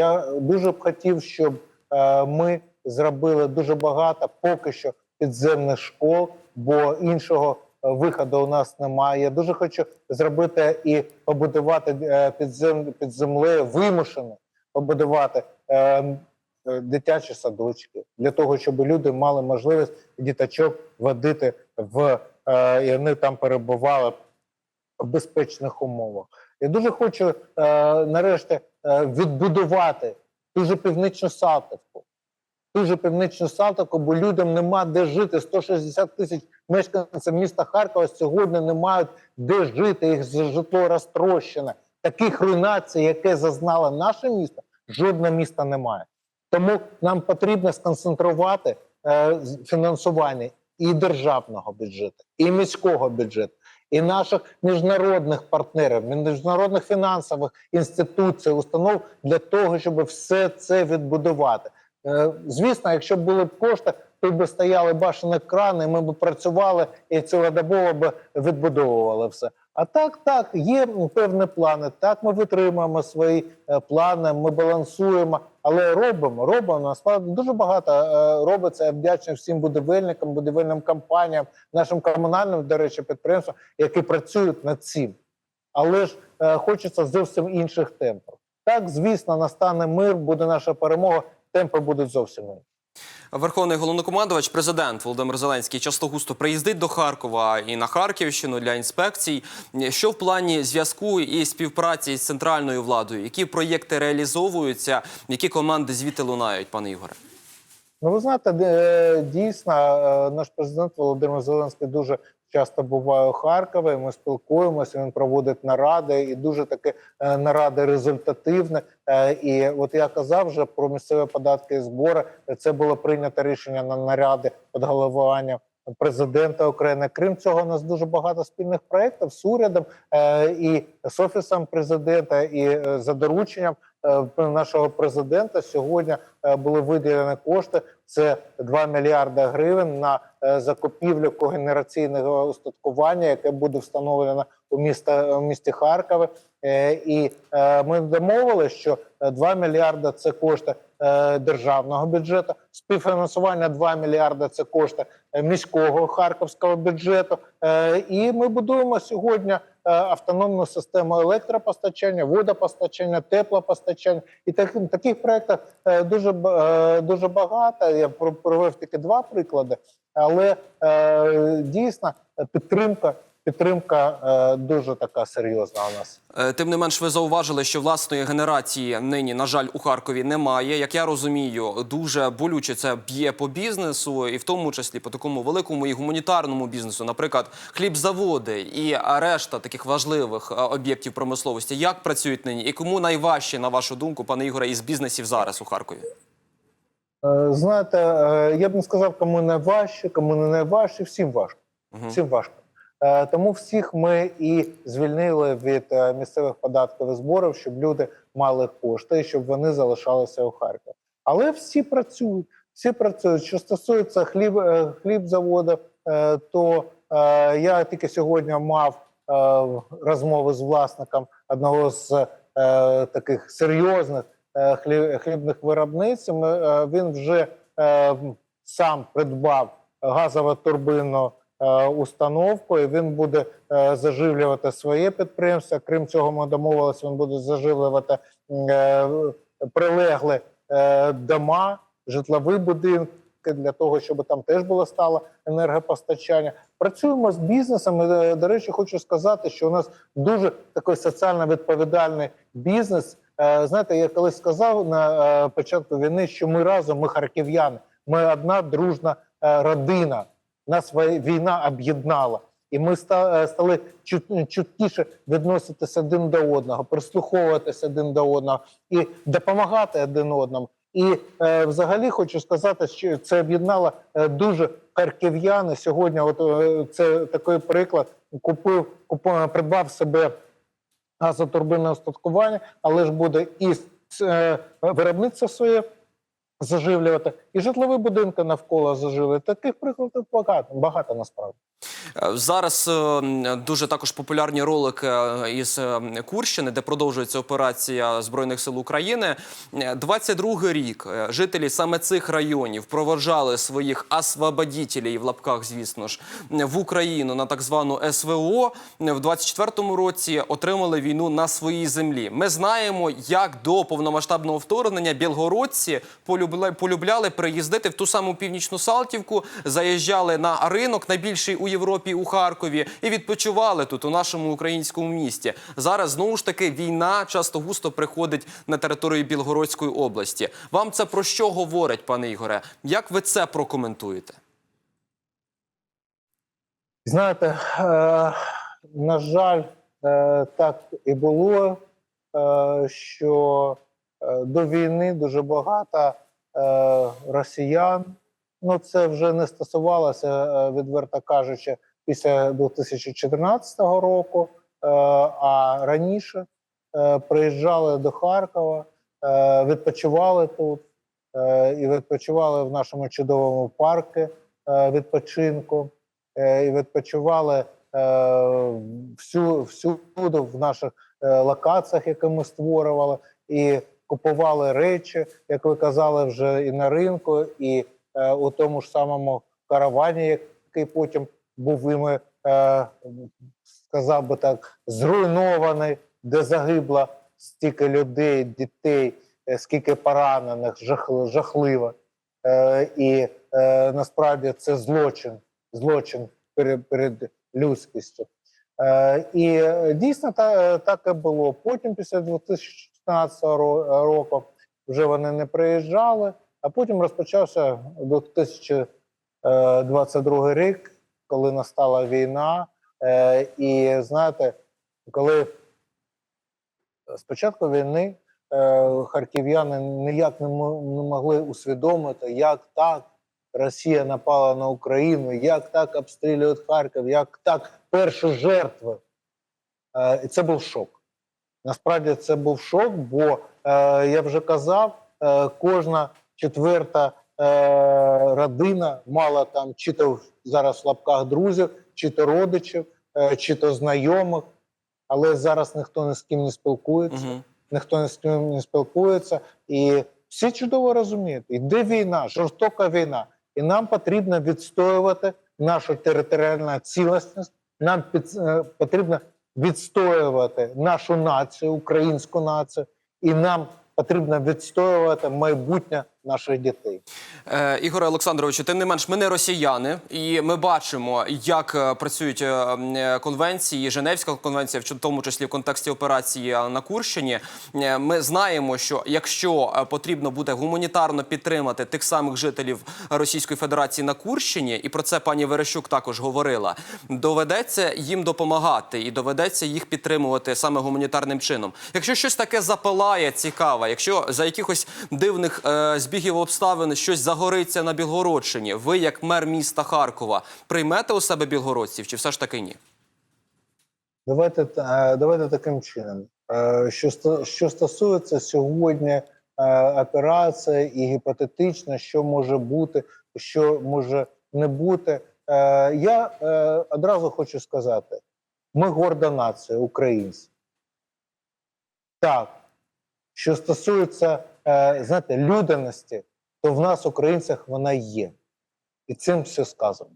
Я дуже б хотів, щоб е, ми зробили дуже багато поки що підземних школ, бо іншого е, виходу у нас немає. Я дуже хочу зробити і побудувати е, під, зем, під землею вимушено побудувати дитячі садочки для того, щоб люди мали можливість діточок водити в і вони там перебували в безпечних умовах. Я дуже хочу е, нарешті е, відбудувати ту же північну Салтівку. Ту же північну Салтівку, бо людям нема де жити. 160 тисяч мешканців міста Харкова сьогодні не мають де жити, їх житло розтрощене. Таких руйнацій, яке зазнало наше місто, жодне місто не має. Тому нам потрібно сконцентрувати е, фінансування і державного бюджету, і міського бюджету, і наших міжнародних партнерів, міжнародних фінансових інституцій, установ для того, щоб все це відбудувати. Е, Звісно, якщо б були б кошти, тут би стояли башені крани, ми б працювали і цілодобово б відбудовували все. А так, так, є певні плани. Так, ми витримуємо свої е, плани, ми балансуємо, але робимо, робимо. Насправді дуже багато е, робиться. Я вдячний всім будівельникам, будівельним компаніям, нашим комунальним, до речі, підприємствам, які працюють над цим. Але ж е, хочеться зовсім інших темпів. Так, звісно, настане мир, буде наша перемога. Темпи будуть зовсім інші. Верховний головнокомандувач, президент Володимир Зеленський часто густо приїздить до Харкова і на Харківщину для інспекцій. Що в плані зв'язку і співпраці з центральною владою? Які проєкти реалізовуються? Які команди звідти лунають, пане Ігоре? Ну, ви знаєте, де- дійсно, е, наш президент Володимир Зеленський дуже часто буває у Харкові. Ми спілкуємося. Він проводить наради, і дуже такі е, наради результативні. Е, І от я казав вже про місцеві податки і збори. Це було прийнято рішення на наради під головуванням президента України. Крім цього, у нас дуже багато спільних проєктів з урядом е, і з офісом президента, і за дорученням нашого президента сьогодні е, були виділені кошти. Це 2 мільярди гривень на е, закупівлю когенераційного устаткування, яке буде встановлено у міста у місті Харкові. Е, І е, ми домовилися, що е, 2 мільярди це кошти е, державного бюджету, співфінансування 2 мільярди це кошти е, міського харківського бюджету. Е, І ми будуємо сьогодні е, автономну систему електропостачання, водопостачання, теплопостачання. І так, таких проєктів е, дуже е, дуже багато. Я про- провів тільки два приклади, але е, дійсно е, підтримка. Підтримка е, дуже така серйозна у нас. Е, Тим не менш, ви зауважили, що власної генерації нині, на жаль, у Харкові немає. Як я розумію, дуже болюче це б'є по бізнесу, і в тому числі по такому великому і гуманітарному бізнесу, наприклад, хлібзаводи і решта таких важливих е, об'єктів промисловості. Як працюють нині, і кому найважче, на вашу думку, пане Ігоре, із бізнесів зараз у Харкові? Знаєте, я б не сказав, кому найважче, кому не найважче, всім важко. Всім важко. Е, Тому всіх ми і звільнили від е, місцевих податків і зборів, щоб люди мали кошти і щоб вони залишалися у Харкові. Але всі працюють, всі працюють. Що стосується хліб, е, хлібзаводу, то я тільки сьогодні мав розмови з власником одного з таких серйозних хлібних виробниць. Він вже сам придбав газову турбинну е, установку, і він буде е, заживлювати своє підприємство. Крім цього, ми домовилися, він буде заживлювати е, прилегли дома, житлові будинки для того, щоб там теж було стало енергопостачання. Працюємо з бізнесом. І, До речі, хочу сказати, що у нас дуже такий соціально відповідальний бізнес. Знаєте, я колись сказав на початку війни, що ми разом, ми харків'яни, ми одна дружна родина. Нас війна об'єднала, і ми е, стали чут- чуткіше відноситися один до одного, прислуховуватися один до одного і допомагати один одному. І е, взагалі хочу сказати, що це об'єднало е, дуже харків'яни. Сьогодні, от е, це такий приклад. Купив, купив, придбав себе газотурбинне устаткування, але ж буде і е, виробництво своє заживлювати, і житлові будинки навколо зажили. Таких прикладів багато, багато насправді. Е, Зараз е, дуже також популярні ролики е, із Курщини, де продовжується операція збройних сил України. Е, 22 рік жителі саме цих районів проводжали своїх освободітелів в лапках, звісно ж, в Україну на так звану СВО. В 24-му році отримали війну на своїй землі. Ми знаємо, як до повномасштабного вторгнення білгородці полюбля- полюбляли приїздити в ту саму північну Салтівку, заїжджали на ринок, найбільший у Європі, у Харкові, і відпочивали тут, у нашому українському місті. Зараз знову ж таки війна часто густо приходить на територію Білгородської області. Вам це про що говорить, пане Ігоре? Як ви це прокоментуєте? Знаєте, е, на жаль, е, так і було, е, що е, до війни дуже багато росіян. Ну, це вже не стосувалося, е, відверто кажучи, після 2014 року, е, а раніше е, приїжджали до Харкова, е, відпочивали тут е, і відпочивали в нашому чудовому парку е, відпочинку е, і відпочивали е, всю, всюди в наших е, локаціях, які ми створювали, і купували речі, як ви казали, вже і на ринку, і е, у тому ж самому каравані, який потім був іми, е, сказав би так, зруйнований, де загибло стільки людей, дітей, е, скільки поранених, жах, жахливо. Е, І е, насправді це злочин, злочин перед, перед людськістю. Е, І е, дійсно та, е, так і було. Потім, після 2000 15-го року. Вже вони не приїжджали, а потім розпочався 2022 рік, коли настала війна. Е, і знаєте, коли спочатку війни е, харків'яни ніяк не могли усвідомити, як так Росія напала на Україну, як так обстрілюють Харків, як так перші жертви. Е, і це був шок. Насправді це був шок, бо е, я вже казав, е, кожна четверта е, родина мала там чи то зараз в лапках друзів, чи то родичів, е, чи то знайомих, але зараз ніхто ні з ким не спілкується Угу. ніхто ні з ким не спілкується, і всі чудово розуміють, іде війна, жорстока війна, і нам потрібно відстоювати нашу територіальну цілісність. Нам під, е, потрібно відстоювати нашу націю, українську націю, і нам потрібно відстоювати майбутнє наших дітей. Е, Ігоре Олександровичу, тим не менш, ми не росіяни, і ми бачимо, як е, працюють е, е, конвенції, Женевська конвенція, в тому числі в контексті операції на Курщині. Ми знаємо, що якщо потрібно буде гуманітарно підтримати тих самих жителів Російської Федерації на Курщині, і про це пані Верещук також говорила, доведеться їм допомагати і доведеться їх підтримувати саме гуманітарним чином. Якщо щось таке запалає цікаве, якщо за якихось дивних е, збігів обставин щось загориться на Білгородщині, ви, як мер міста Харкова, приймете у себе білгородців чи все ж таки ні? Давайте, е, давайте таким чином. Е, Що, що стосується сьогодні е, операції і гіпотетично, що може бути, що може не бути. Я одразу хочу сказати: ми горда нація, українці. Так, що стосується знаєте, людяності, то в нас, українцях, вона є. І цим все сказано.